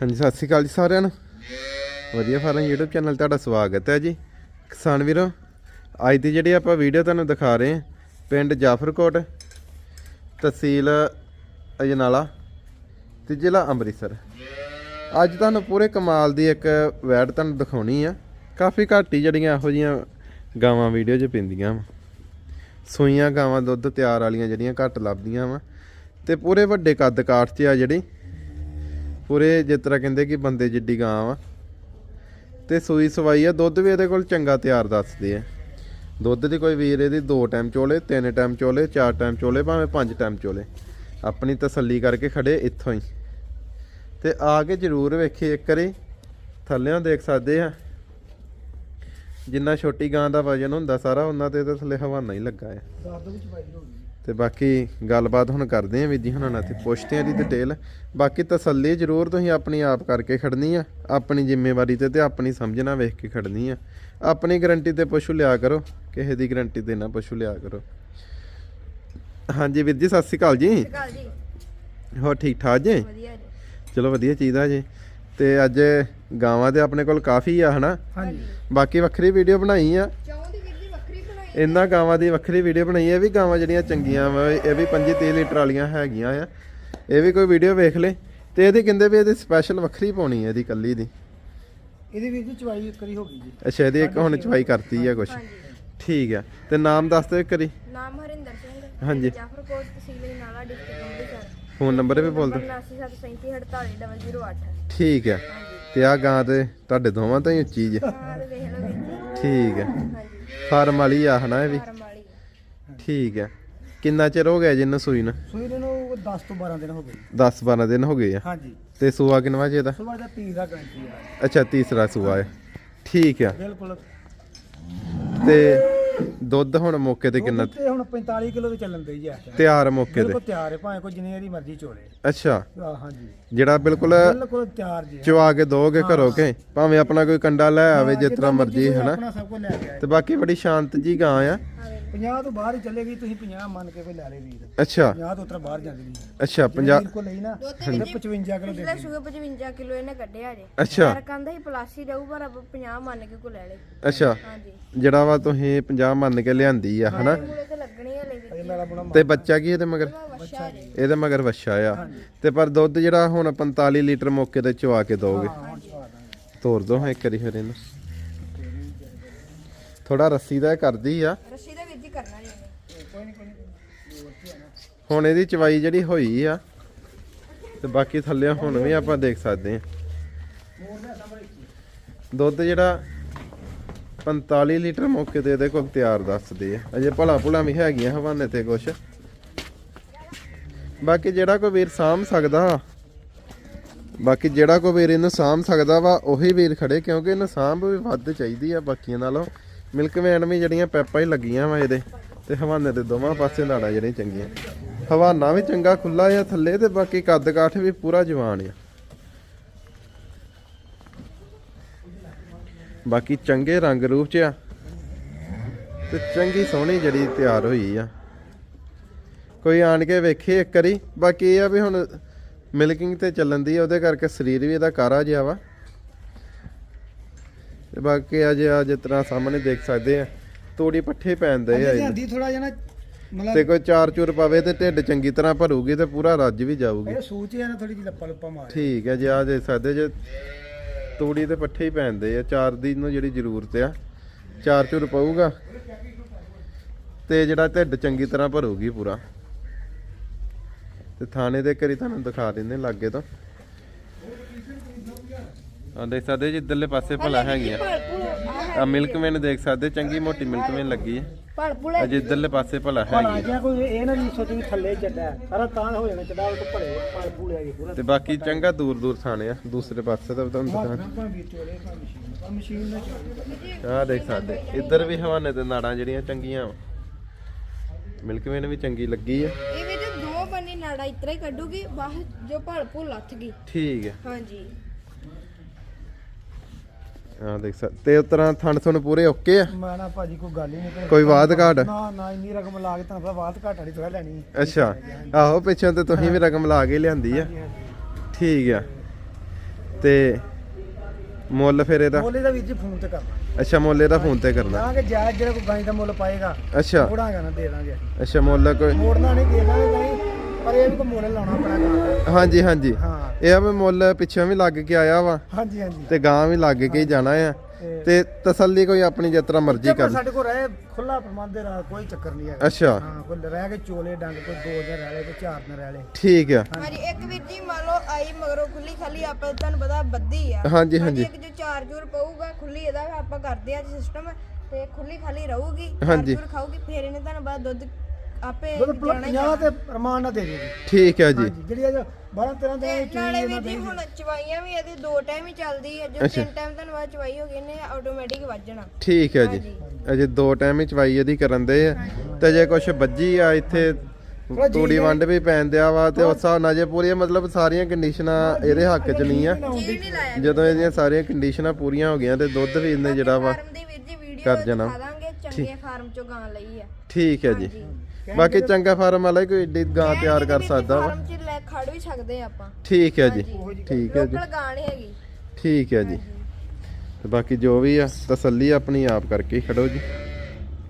ਹਾਂਜੀ, ਸਤਿ ਸ਼੍ਰੀ ਅਕਾਲ ਜੀ ਸਾਰਿਆਂ ਨੂੰ। ਵਧੀਆ ਫਾਰਮ YouTube ਚੈਨਲ ਤੁਹਾਡਾ ਸਵਾਗਤ ਹੈ ਜੀ। ਕਿਸਾਨ ਵੀਰੋ, ਅੱਜ ਦੀ ਜਿਹੜੀ ਆਪਾਂ ਵੀਡੀਓ ਤੁਹਾਨੂੰ ਦਿਖਾ ਰਹੇ ਹਾਂ, ਪਿੰਡ ਜਾਫਰਕੋਟ, ਤਹਿਸੀਲ ਅਜਨਾਲਾ ਤੇ ਜ਼ਿਲ੍ਹਾ ਅੰਮ੍ਰਿਤਸਰ। ਅੱਜ ਤੁਹਾਨੂੰ ਪੂਰੇ ਕਮਾਲ ਦੀ ਇੱਕ ਵੈਡ ਤੁਹਾਨੂੰ ਦਿਖਾਉਣੀ ਆ। ਕਾਫੀ ਘੱਟ ਹੀ ਜਿਹੜੀਆਂ ਇਹੋ ਜੀਆਂ ਗਾਵਾਂ ਵੀਡੀਓ 'ਚ ਪੈਂਦੀਆਂ ਵਾ। ਸੂਈਆਂ ਗਾਵਾਂ ਦੁੱਧ ਤਿਆਰ ਵਾਲੀਆਂ ਜਿਹੜੀਆਂ ਘੱਟ ਲੱਭਦੀਆਂ ਵਾ। ਤੇ ਪੂਰੇ ਵੱਡੇ ਕੱਦ ਕਾਠ 'ਚ ਆ ਜਿਹੜੀ ਪੂਰੇ ਜਿਸ ਤਰ੍ਹਾਂ ਕਹਿੰਦੇ ਕਿ ਬੰਦੇ ਜਿੱਡੀ ਗਾਂ ਵਾ। ਤੇ ਸੂਈ ਸਵਾਈ ਆ, ਦੁੱਧ ਵੀ ਇਹਦੇ ਕੋਲ ਚੰਗਾ ਤਿਆਰ ਦੱਸਦੇ ਆ। ਦੁੱਧ ਦੀ ਕੋਈ ਵੀਰ ਇਹਦੀ ਦੋ ਟਾਈਮ ਚੋਲੇ, ਤਿੰਨ ਟਾਈਮ ਚੋਲੇ, ਚਾਰ ਟਾਈਮ ਚੋਲੇ, ਭਾਵੇਂ ਪੰਜ ਟਾਈਮ ਚੋਲੇ। ਆਪਣੀ ਤਸੱਲੀ ਕਰਕੇ ਖੜੇ ਇੱਥੋਂ ਹੀ। ਤੇ ਆ ਕੇ ਜ਼ਰੂਰ ਵੇਖੀ ਇੱਕ ਵਾਰੀ ਥੱਲਿਆਂ ਦੇਖ ਸਕਦੇ ਆ। ਜਿੰਨਾ ਛੋਟੀ ਗਾਂ ਦਾ ਵਜਨ ਹੁੰਦਾ ਸਾਰਾ, ਉਹਨਾਂ ਤੇ ਇਹਦੇ ਥੱਲੇ ਹਵਾਨਾ ਹੀ ਲੱਗਾ ਹੈ ਦਰਦ ਵਿੱਚ ਪਾਈ ਹੋ ਤੇ ਬਾਕੀ ਗੱਲਬਾਤ ਹੁਣ ਕਰਦੇ ਆਂ ਵੀਰ ਜੀ ਹੁਣਾਂ ਨਾਲ ਤੇ ਪੁੱਛਦੇ ਆਂ ਦੀ ਡਿਟੇਲ ਬਾਕੀ ਤਸੱਲੀ ਜ਼ਰੂਰ ਤੁਸੀਂ ਆਪਣੀ ਆਪ ਕਰਕੇ ਖੜਨੀ ਆ ਆਪਣੀ ਜ਼ਿੰਮੇਵਾਰੀ ਤੇ ਤੇ ਆਪਣੀ ਸਮਝਣਾ ਵੇਖ ਕੇ ਖੜਨੀ ਆ। ਆਪਣੀ ਗਾਰੰਟੀ ਤੇ ਪਸ਼ੂ ਲਿਆ ਕਰੋ ਕਿਸੇ ਦੀ ਗਾਰੰਟੀ ਤੇ ਨਾ ਪਸ਼ੂ ਲਿਆ ਕਰੋ। ਹਾਂਜੀ ਵੀਰ ਜੀ ਸਤਿ ਸ਼੍ਰੀ ਅਕਾਲ ਜੀ। ਹੋਰ ਠੀਕ ਠਾਕ ਜੀ? ਚਲੋ ਵਧੀਆ ਚੀਜ਼ ਜੀ। ਤੇ ਅੱਜ ਗਾਵਾਂ ਦੇ ਆਪਣੇ ਕੋਲ ਕਾਫੀ ਆ ਹਨਾ? ਹਾਂਜੀ। ਬਾਕੀ ਵੱਖਰੀ ਵੀਡੀਓ ਬਣਾਈ ਆ ਚੌਂ ਦੀ ਵੀਰ ਦੀ ਵੱਖਰੀ ਬਣਾਈ ਇਹਨਾਂ ਗਾਵਾਂ ਦੀ ਵੱਖਰੀ ਵੀਡੀਓ ਬਣਾਈ ਹੈ। ਇਹ ਵੀ ਗਾਵਾਂ ਜਿਹੜੀਆਂ ਚੰਗੀਆਂ ਵਾ ਇਹ ਵੀ 25 30 ਲੀਟਰ ਵਾਲੀਆਂ ਹੈਗੀਆਂ ਆ। ਇਹ ਵੀ ਕੋਈ ਵੀਡੀਓ ਵੇਖ ਲੈ। ਤੇ ਇਹਦੀ ਕਹਿੰਦੇ ਵੀ ਇਹਦੀ ਸਪੈਸ਼ਲ ਵੱਖਰੀ ਪਾਉਣੀ ਹੈ ਇਹਦੀ ਕੱਲੀ ਦੀ। ਇਹਦੀ ਵੀਰ ਜੀ ਚਵਾਈ ਕਰੀ ਹੋ ਗਈ ਜੀ। ਅੱਛਾ ਇਹਦੀ ਇੱਕ ਹੁਣ ਚਵਾਈ ਕਰਤੀ ਆ ਕੁਛ। ਹਾਂਜੀ। ਠੀਕ ਆ। ਤੇ ਨਾਮ ਦੱਸ ਦਿਓ ਇੱਕ ਵਾਰੀ। ਨਾਮ ਹਰਿੰਦਰ ਸਿੰਘ ਹਾਂਜੀ। ਜਾਫਰਕੋਟ ਤਹਿਸੀਲ ਨਾਲਾ ਡਿਸਟ੍ਰਿਕਟ ਅੰਮ੍ਰਿਤਸਰ। ਫੋਨ ਨੰਬਰ ਵੀ ਬੋਲ ਦਿਓ। 9737348008 ਠੀਕ ਆ। ਤੇ ਆ ਗਾਂ ਤੇ ਤੁਹਾਡੇ ਦੋਵਾਂ ਤੋਂ ਹੀ ਉੱਚੀ ਜੇ। ਠੀਕ ਆ। ਹਾਂਜੀ ਫਾਰਮ ਵਾਲੀ ਆ ਹਨਾ ਇਹ ਵੀ? ਫਾਰਮ ਵਾਲੀ ਠੀਕ ਆ ਕਿੰਨਾ ਚਿਰ ਹੋ ਗਿਆ ਜਿੰਨ ਸੂਈ ਨੂੰ? ਸੂਈ ਨੂੰ 10 ਤੋਂ 12 ਦਿਨ ਹੋ ਗਏ। 10 12 ਦਿਨ ਹੋ ਗਏ ਆ। ਹਾਂਜੀ। ਤੇ ਸੂਆ ਕਿੰਨਵਾ ਜੇ ਇਹਦਾ ਸਵੇਰ ਦਾ ਤੀਸਰਾ ਗਰੰਟੀ ਆ। ਅੱਛਾ ਤੀਸਰਾ ਸੂਆ ਹੈ ਠੀਕ ਆ। ਬਿਲਕੁਲ। ਤੇ ਦੁੱਧ ਹੁਣ ਮੌਕੇ ਤੇ ਕਿੰਨਾ? ਦੁੱਧ ਤੇ ਹੁਣ 45 ਕਿਲੋ ਤੇ ਚੱਲਣ ਦੇ ਜੀ ਆ। ਤਿਆਰ ਮੌਕੇ ਤੇ। ਬਿਲਕੁਲ ਤਿਆਰ ਹੈ ਭਾਵੇਂ ਕੋਈ ਜਿੰਨੀ ਇਹਦੀ ਮਰਜ਼ੀ ਚੋਲੇ। ਅੱਛਾ। ਆ ਹਾਂਜੀ। ਜਿਹੜਾ ਬਿਲਕੁਲ ਬਿਲਕੁਲ ਤਿਆਰ ਜੀ। ਚਵਾ ਕੇ ਦੋਗੇ ਘਰੋਂ ਕੇ? ਭਾਵੇਂ ਆਪਣਾ ਕੋਈ ਕੰਡਾ ਲੈ ਆਵੇ ਜਿਸ ਤਰ੍ਹਾਂ ਮਰਜ਼ੀ ਕੋਈ ਹਨਾ? ਆਪਣਾ ਸਭ ਕੁਝ ਲੈ ਕੇ ਆਏ। ਤੇ ਬਾਕੀ ਬੜੀ ਸ਼ਾਂਤ ਜੀ ਗਾਂ ਆ। 50 ਤੋਂ ਬਾਹਰ ਹੀ ਚੱਲੇਗੀ ਤੁਸੀਂ 50 ਮੰਨ ਕੇ ਕੋਈ ਲੈ ਲੈ ਵੀਰ। ਅੱਛਾ। 50 ਤੋਂ ਉੱਤਰ ਬਾਹਰ ਜਾਂਦੀ ਨਹੀਂ। ਅੱਛਾ 50 ਵੀਰ ਕੋ ਲਈ ਨਾ ਦੁੱਧ ਤੇ ਵੀ 55 ਕਿਲੋ ਦੇ ਪਿਛਲੇ ਸੂਏ 55 ਕਿਲੋ ਇਹਨੇ ਕੱਢਿਆ ਜੇ। ਅੱਛਾ। ਪਰ ਕਹਿੰਦਾ ਸੀ ਪਲਾਸੀ ਜਾਊ ਪਰ ਆਪਾਂ 50 ਮੰਨ ਕੇ ਕੋ ਲੈ ਲੇ ਅੱਛਾ। ਹਾਂਜੀ। ਜਿਹੜਾ ਵਾ ਤੁਸੀਂ 50 ਮੰਨ ਕੇ ਲਿਆਂਦੀ ਆ ਹਨਾ? ਤੇ ਬੱਚਾ ਕੀ ਇਹਦੇ ਮਗਰ? ਇਹਦੇ ਮਗਰ ਵੱਛਾ ਆ। ਤੇ ਪਰ ਦੁੱਧ ਜਿਹੜਾ ਹੁਣ 45 ਲੀਟਰ ਮੌਕੇ ਤੇ ਚਵਾ ਕੇ ਦੋਗੇ? ਹਾਂ ਹੁਣ ਚਵਾ ਦਾਂਗੇ। ਤੋਰ ਦੋ ਹਾਂ ਇੱਕ ਵਾਰੀ ਫਿਰ ਇਹਨੂੰ। ਥੋੜਾ ਰੱਸੀ ਦਾ ਕਰਦੀ ਆ। ਰੱਸੀ ਦੇ ਵਿੱਚ ਹੀ ਕਰਨਾ ਜੀ ਇਹਨੇ ਕੋਈ ਨਹੀਂ ਕੋਈ ਨਹੀਂ ਹੁਣ ਇਹਦੀ ਚਵਾਈ ਜਿਹੜੀ ਹੋਈ ਆ ਤੇ ਬਾਕੀ ਥੱਲੇ ਹੁਣ ਵੀ ਆਪਾਂ ਦੇਖ ਸਕਦੇ ਆ। ਦੁੱਧ ਜਿਹੜਾ 45 ਲੀਟਰ ਮੌਕੇ ਤੇ ਇਹਦੇ ਕੋਲ ਤਿਆਰ ਦੱਸਦੇ ਆ। ਅਜੇ ਭਲਾ ਭੁਲਾ ਵੀ ਹੈਗੀਆਂ ਹਵਾਨੇ ਤੇ ਕੁਛ। ਬਾਕੀ ਜਿਹੜਾ ਕੋਈ ਵੀਰ ਸਾਂਭ ਸਕਦਾ, ਬਾਕੀ ਜਿਹੜਾ ਕੋਈ ਵੀਰ ਇਹਨੂੰ ਸਾਂਭ ਸਕਦਾ ਵਾ, ਉਹੀ ਵੀਰ ਖੜੇ, ਕਿਉਂਕਿ ਇਹਨੂੰ ਸਾਂਭ ਵੀ ਵੱਧ ਚਾਹੀਦੀ ਆ ਬਾਕੀਆਂ ਨਾਲੋਂ। ਮਿਲਕ ਵੈਨ ਵੀ ਜਿਹੜੀਆਂ ਪੈਪਾਂ ਹੀ ਲੱਗੀਆਂ ਵਾ ਇਹਦੇ, ਤੇ ਹਵਾਨੇ ਦੇ ਦੋਵਾਂ ਪਾਸੇ ਨਾੜਾਂ ਜਿਹੜੀਆਂ ਚੰਗੀਆਂ। ਹਵਾਨਾ ਵੀ ਚੰਗਾ ਖੁੱਲਾ ਆ, ਥੱਲੇ ਤੇ ਬਾਕੀ ਕੱਦ ਕਾਠ ਵੀ ਪੂਰਾ ਜਵਾਨ ਆ। ਬਾਕੀ ਚੰਗੇ ਰੰਗ ਰੂਪ ਚ ਆ। ਤੇ ਚੰਗੀ ਸੋਹਣੀ ਜਿਹੜੀ ਤਿਆਰ ਹੋਈ ਆ। ਕੋਈ ਆਣ ਕੇ ਵੇਖੇ ਇੱਕ ਵਾਰੀ। ਬਾਕੀ ਇਹ ਆ ਵੀ ਹੁਣ ਮਿਲਕਿੰਗ ਤੇ ਚੱਲਣ ਦੀ ਆ ਉਹਦੇ ਕਰਕੇ ਸਰੀਰ ਵੀ ਇਹਦਾ ਕਾਰਾ ਜਿਹਾ ਵਾ। ਤੇ ਬਾਕੀ ਅੱਜ ਆ ਜਿਸ ਤਰ੍ਹਾਂ ਸਾਹਮਣੇ ਦੇਖ ਸਕਦੇ ਆ ਤੋੜੀ ਪੱਠੇ ਪੈਂਦੇ ਆ ਇਹਦੇ। ਥੋੜਾ ਜਿਹਾ ਨਾ ਮਤਲਬ ਤੇ ਕੋਈ ਚਾਰ ਚੂਰ ਪਵੇ ਤੇ ਢਿੱਡ ਚੰਗੀ ਤਰ੍ਹਾਂ ਭਰੂਗੀ ਤੇ ਪੂਰਾ ਰੱਜ ਵੀ ਜਾਊਗੀ। ਇਹ ਸੂਚ ਹੈ ਨਾ ਥੋੜੀ ਜਿਹੀ ਲੱਪਾ ਲੱਪਾ ਮਾਰ ਠੀਕ ਹੈ ਜੀ ਆ ਦੇ ਸਕਦੇ ਜੇ ਤੂੜੀ ਤੇ ਪੱਠੇ ਹੀ ਪੈਂਦੇ ਆ, ਚਾਰ ਦੀ ਨੂੰ ਜਿਹੜੀ ਜ਼ਰੂਰਤ ਆ, ਚਾਰ ਚੂਰ ਪਊਗਾ। ਤੇ ਜਿਹੜਾ ਢਿੱਡ ਚੰਗੀ ਤਰ੍ਹਾਂ ਭਰੂਗੀ ਪੂਰਾ। ਤੇ ਥਾਣੇ ਦੇ ਕਰੀ ਤੁਹਾਨੂੰ ਦਿਖਾ ਦਿੰਦੇ ਲਾਗੇ ਤੋਂ। ਆ ਦੇਖ ਸਕਦੇ ਜੀ, ਇੱਧਰਲੇ ਪਾਸੇ ਭਲਾ ਹੈਗੀਆਂ ਆ। ਮਿਲਕਮੈਨ ਦੇਖ ਸਕਦੇ ਚੰਗੀ ਮੋਟੀ ਮਿਲਕਮੈਨ ਲੱਗੀ ਹੈ ਭਲ ਭੁਲੇ। ਅਜੇ ਇੱਧਰਲੇ ਪਾਸੇ ਭਲਾ ਭਲਾ ਹੈਗੀ ਜਿਹਾ ਕੋਈ ਇਹ ਨਾ ਨਹੀਂ ਸੋਚੀ ਵੀ ਥੱਲੇ ਚੱਡਾ। ਸਾਰਾ ਤਾਂ ਹੋ ਜਾਣਾ ਚੱਡਾ ਉਹ ਭੜੇ ਪਾਲ ਪੂਲਿਆ ਜੀ ਪੂਰਾ। ਤੇ ਬਾਕੀ ਚੰਗਾ ਦੂਰ ਦੂਰ ਥਾਣੇ ਆ ਦੂਸਰੇ ਪਾਸੇ ਤਾਂ ਤੁਹਾਨੂੰ ਦਿਖਾ ਆਪਾਂ ਵੀ ਚੋਲੇ ਪਾ ਮਸ਼ੀਨ ਪਰ ਮਸ਼ੀਨ ਨਾਲ ਚੱਲਦੀ ਆਹ ਦੇਖ ਸਕਦੇ ਇੱਧਰ ਵੀ ਹਵਾਨੇ ਤੇ ਨਾੜਾਂ ਜਿਹੜੀਆਂ ਚੰਗੀਆਂ ਵਾ। ਮਿਲਕਵੇਨ ਵੀ ਚੰਗੀ ਲੱਗੀ ਆ। ਇਹ ਵਿੱਚ ਦੋ ਬੰਨੇ ਨਾੜਾ ਇਤਰਾ ਹੀ ਕੱਢੂਗੀ ਬਾਹਰ ਜੋ ਭਲ ਭੁਲ ਲੱਥ ਗਈ। ਠੀਕ ਹੈ ਹਾਂਜੀ। ਆਹ ਦੇਖ ਸਕਦੇ ਤੇ ਉਸ ਤਰ੍ਹਾਂ ਥਣ ਥਣ ਪੂਰੇ ਓਕੇ ਆ? ਮੈਂ ਨਾ ਭਾਜੀ ਕੋਈ ਗੱਲ ਹੀ ਨਹੀਂ ਕਰੀ। ਕੋਈ ਵਾਧ ਘਾਟ? ਨਾ ਨਾ ਇੰਨੀ ਰਕਮ ਲਾ ਕੇ ਤੁਹਾਨੂੰ ਪਤਾ ਬਾਤ ਘਾਟ ਵਾਲੀ ਥੋੜਾ ਲੈਣੀ। ਹੈ। ਅੱਛਾ। ਆਹੋ ਪਿੱਛੋਂ ਤੇ ਤੁਸੀਂ ਵੀ ਰਕਮ ਲਾ ਕੇ ਲਿਆਂਦੀ ਆ। ਠੀਕ ਆ। ਤੇ ਮੁੱਲ ਫਿਰ ਇਹਦਾ? ਮੋਲੇ ਦਾ ਵੀਰ ਜੀ ਫੋਨ ਤੇ ਕਰਨਾ। ਅੱਛਾ ਮੁੱਲ ਇਹਦਾ ਫੋਨ ਤੇ ਕਰਨਾ। ਤਾਂ ਕਿ ਜਾਇਜ਼ ਜਿਹੜਾ ਕੋਈ ਗਾਂ ਦਾ ਮੁੱਲ ਪਾਏਗਾ ਅੱਛਾ। ਮੋੜਾਂਗਾ ਨਾ ਦੇ ਦਾਂਗੇ। ਅੱਛਾ ਮੁੱਲ ਕੋਈ ਮੋੜਨਾ ਨਹੀਂ ਦੇ ਦਾਂਗੇ ਗਾਂ ਪਰ ਇਹ ਵੀ ਕੋਈ ਮੁੱਲ ਲਾਉਣਾ ਪੈਣਾ ਗਾਂ ਦਾ। ਹਾਂਜੀ ਹਾਂਜੀ। ਹਾਂ। ਇਹ ਆ ਵੀ ਮੁੱਲ ਪਿੱਛੋਂ ਵੀ ਲੱਗ ਕੇ ਆਇਆ ਵਾ। ਹਾਂਜੀ ਹਾਂਜੀ। ਤੇ ਗਾਂ ਵੀ ਲੱਗ ਕੇ ਹੀ। ਜਾਣਾ ਆ। ਤੇ ਤੇ ਤਸੱਲੀ ਕੋਈ ਆਪਣੀ ਜਿਸ ਤਰ੍ਹਾਂ ਮਰਜ਼ੀ ਕਰ। ਸਾਡੇ ਕੋਲ ਰਹੇ ਖੁੱਲਾ ਪ੍ਰਬੰਧ ਦਾ ਕੋਈ ਚੱਕਰ ਨਹੀਂ ਹੈਗਾ। ਅੱਛਾ। ਹਾਂ ਕੋਈ ਰਹਿ ਕੇ ਚੋਲੇ ਡੰਗ ਕੋਈ ਦੋ ਦਿਨ ਰਹਿ ਲਏ ਕੋਈ ਚਾਰ ਦਿਨ ਰਹਿ ਲਏ। ਠੀਕ ਆ। ਹਾਂਜੀ ਇੱਕ ਵੀਰ ਜੀ ਮੰਨ ਲਓ ਆਈ ਮਗਰੋਂ ਖੁੱਲੀ ਖਾਲੀ ਆਪਾਂ ਤੁਹਾਨੂੰ ਪਤਾ ਬੱਦੀ ਆ। ਹਾਂਜੀ ਹਾਂਜੀ। ਇੱਕ ਜੋ ਚਾਰ ਜੂਰ ਪਊਗਾ ਖੁੱਲੀ ਇਹਦਾ ਆਪਾਂ ਕਰਦੇ ਆ ਸਿਸਟਮ ਤੇ ਖੁੱਲੀ ਖਾਲੀ ਰਹੂਗੀ ਹਾਂਜੀ। ਚਾਰ ਜੂਰ ਖਾਊਗੀ ਫਿਰ ਇਹਨੇ ਤੁਹਾਨੂੰ ਪਤਾ ਦੁੱਧ ਆਪੇ ਦੁੱਧ ਜਾਣਾ ਹੀ 50 ਤੇ ਰਮਾਨ ਨਾ ਦੇ ਦੇ ਜੀ। ਠੀਕ ਆ ਜੀ। ਹਾਂਜੀ ਜਿਹੜੀ ਅਜ 12 13 ਤੇ ਦਿਨ ਨਾਲੇ ਚੋਈ ਵੀ ਨਾ ਜੀ ਦੇ। ਹੁਣ ਚਵਾਈਆਂ ਵੀ ਇਹਦੀ ਦੋ ਟਾਈਮ ਹੀ ਚੱਲਦੀ ਹੈ ਜੋ ਅੱਛਾ। ਤਿੰਨ ਟਾਈਮ ਤੁਹਾਨੂੰ ਬਾਅਦ ਚਵਾਈ ਹੋ ਗਈ ਇਹਨੇ ਆਟੋਮੈਟਿਕ ਵੱਜਣਾ ਠੀਕ ਆ ਜੀ। ਅਜੇ ਦੋ ਟਾਈਮ ਹੀ ਚਵਾਈ ਇਹਦੀ ਕਰਨ ਦੇ ਆ। ਤੇ ਜੇ ਕੁਛ ਵੱਜੀ ਆ ਇੱਥੇ ਤੂੜੀ ਵੰਡ ਵੀ ਪੈਣ ਦਿਆ ਵਾ ਤੇ ਉਸ ਹਿਸਾਬ ਨਾਲ ਜੇ ਪੂਰੀਆਂ ਮਤਲਬ ਸਾਰੀਆਂ ਕੰਡੀਸ਼ਨਾਂ ਇਹਦੇ ਹੱਕ 'ਚ ਨਹੀਂ ਆ। ਜੀ ਨਹੀਂ ਲਾਇਆ ਜਦੋਂ ਇਹਦੀਆਂ ਸਾਰੀਆਂ ਕੰਡੀਸ਼ਨਾਂ ਪੂਰੀਆਂ ਹੋ ਗਈਆਂ ਤੇ ਦੁੱਧ ਵੀ ਇਹਨੇ ਜਿਹੜਾ ਵਾ ਫਾਰਮ ਦੀ ਵੀਰ ਜੀ ਵੀਡੀਓ ਕਰ ਜਾਣਾ। ਦਿਖਾ ਦਾਂਗੇ ਚੰਗੇ ਫਾਰਮ ਚੋਂ ਗਾਂ ਲਈ ਆ। ਠੀਕ ਹੈ ਜੀ। ਬਾਕੀ ਚੰਗਾ ਫਾਰਮ ਵਾਲਾ ਕੋਈ ਏਡੀ ਗਾਂ ਤਿਆਰ ਕਰ ਸਕਦਾ ਵਾ। ਫਾਰਮ 'ਚ ਲੈ ਖੜ ਵੀ ਸਕਦੇ ਆ ਆਪਾਂ। ਠੀਕ ਹੈ ਜੀ। ਠੀਕ ਹੈ ਜੀ। ਲੋਕਲ ਗਾਂ ਨਹੀਂ ਹੈਗੀ। ਠੀਕ ਹੈ ਜੀ। ਤੇ ਬਾਕੀ ਜੋ ਵੀ ਆ ਤਸੱਲੀ ਆਪਣੀ ਆਪ ਕਰਕੇ ਖੜੋ ਜੀ।